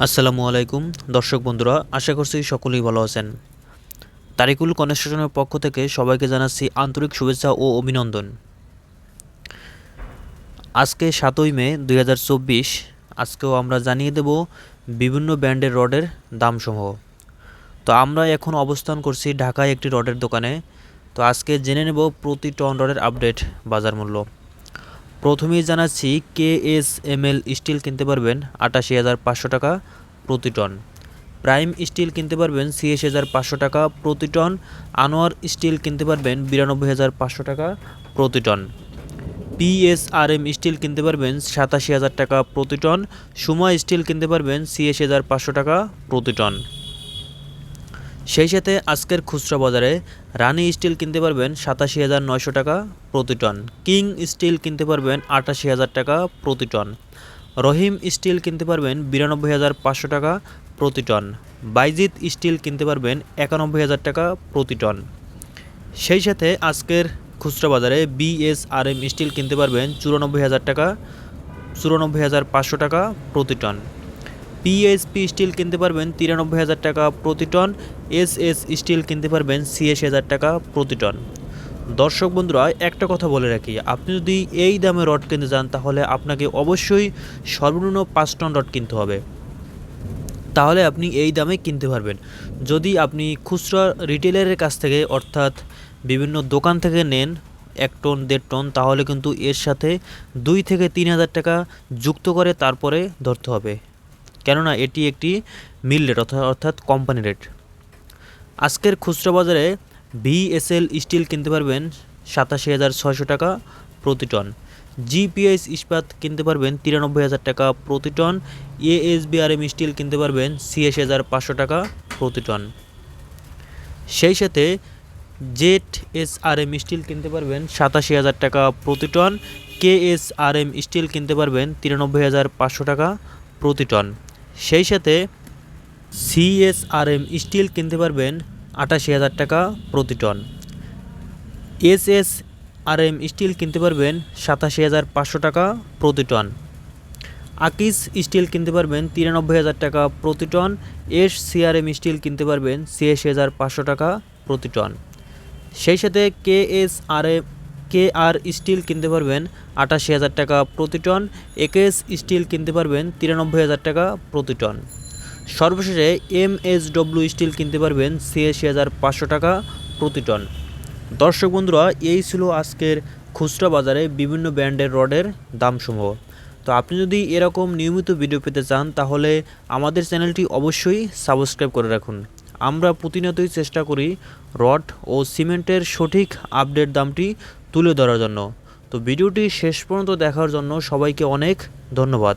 আসসালামু আলাইকুম, দর্শক বন্ধুরা, আশা করছি সকলেই ভালো আছেন। তারিকুল কনস্ট্রাকশনের পক্ষ থেকে সবাইকে জানাচ্ছি আন্তরিক শুভেচ্ছা ও অভিনন্দন। আজকে সাতই মে দু হাজার চব্বিশ, আজকেও আমরা জানিয়ে দেব বিভিন্ন ব্র্যান্ডের রডের দামসমূহ। তো আমরা এখন অবস্থান করছি ঢাকায় একটি রডের দোকানে। তো আজকে জেনে নেব প্রতি টন রডের আপডেট বাজার মূল্য। প্রথমেই জানাচ্ছি K S M L steel কিনতে পারবেন আটাশি হাজার পাঁচশো টাকা প্রতি টন। প্রাইম স্টিল কিনতে পারবেন ছিয়াশি হাজার পাঁচশো টাকা প্রতি টন। আনোয়ার স্টিল কিনতে পারবেন বিরানব্বই হাজার পাঁচশো টাকা প্রতি টন। পিএসআরএম স্টিল কিনতে পারবেন সাতাশি হাজার টাকা প্রতি টন। সুমা স্টিল কিনতে পারবেন ছিয়াশি হাজার পাঁচশো টাকা প্রতি টন। সেই সাথে আজকের খুচরা বাজারে রানি স্টিল কিনতে পারবেন সাতাশি হাজার নয়শো টাকা প্রতি টন। কিং স্টিল কিনতে পারবেন আটাশি হাজার টাকা প্রতি টন। রহিম স্টিল কিনতে পারবেন বিরানব্বই হাজার পাঁচশো টাকা প্রতি টন। বাইজিৎ স্টিল কিনতে পারবেন একানব্বই হাজার টাকা প্রতি টন। সেই সাথে আজকের খুচরা বাজারে বিএসআরএম স্টিল কিনতে পারবেন চুরানব্বই হাজার টাকা, চুরানব্বই হাজার পাঁচশো টাকা প্রতি টন। পিএসপি স্টিল কিনতে পারবেন তিরানব্বই হাজার টাকা প্রতি টন এস এস স্টিল কিনতে পারবেন ছিয়াশি হাজার টাকা প্রতি টন। দর্শক বন্ধুরা, একটা কথা বলে রাখি, আপনি যদি এই দামে রড কিনতে চান, তাহলে আপনাকে অবশ্যই সর্বনিম্ন পাঁচ টন রড কিনতে হবে। তাহলে আপনি এই দামে কিনতে পারবেন। যদি আপনি খুচরা রিটেলারের কাছ থেকে, অর্থাৎ বিভিন্ন দোকান থেকে নেন এক টন, দেড় টন, তাহলে কিন্তু এর সাথে দুই থেকে তিন হাজার টাকা যুক্ত করে তারপরে ধরতে হবে। কেননা এটি একটি মিল রেট অর্থাৎ অর্থাৎ কোম্পানি রেট। আজকের খুচরা বাজারে ভিএসএল স্টিল কিনতে পারবেন সাতাশি হাজার ছয়শো টাকা প্রতি টন। জিপিএস ইস্পাত কিনতে পারবেন তিরানব্বই হাজার টাকা প্রতি টন। এএসবিআরএম স্টিল কিনতে পারবেন ছিয়াশি হাজার পাঁচশো টাকা প্রতি টন। সেই সাথে jet S R M steel কিনতে পারবেন সাতাশি হাজার টাকা প্রতি ton. K S R M steel কিনতে পারবেন তিরানব্বই হাজার পাঁচশো টাকা প্রতি টন। সেই সাথে সিএসআরএম স্টিল কিনতে পারবেন আটাশি হাজার টাকা প্রতি ton. S S R M steel কিনতে পারবেন সাতাশি হাজার পাঁচশো টাকা প্রতি টন। আকিস স্টিল কিনতে পারবেন তিরানব্বই হাজার টাকা প্রতি টন। এস সিআরএম স্টিল কিনতে পারবেন ছিয়াশি হাজার পাঁচশো টাকা প্রতি টন। সেই সাথে কে এস আর এ কে আর স্টিল কিনতে পারবেন আটাশি হাজার টাকা প্রতি টন, একেএস স্টিল কিনতে পারবেন তিরানব্বই হাজার টাকা প্রতি টন। সর্বশেষে এম এস ডব্লিউ স্টিল কিনতে পারবেন ছিয়াশি হাজার পাঁচশো টাকা প্রতি টন। দর্শক বন্ধুরা, এই ছিল আজকের খুচরা বাজারে বিভিন্ন ব্র্যান্ডের রডের দামসমূহ। তো আপনি যদি এরকম নিয়মিত ভিডিও পেতে চান, তাহলে আমাদের চ্যানেলটি অবশ্যই সাবস্ক্রাইব করে রাখুন। আমরা প্রতিনিয়তই চেষ্টা করি রড ও সিমেন্টের সঠিক আপডেট দামটি তুলে ধরার জন্য। তো ভিডিওটি শেষ পর্যন্ত দেখার জন্য সবাইকে অনেক ধন্যবাদ।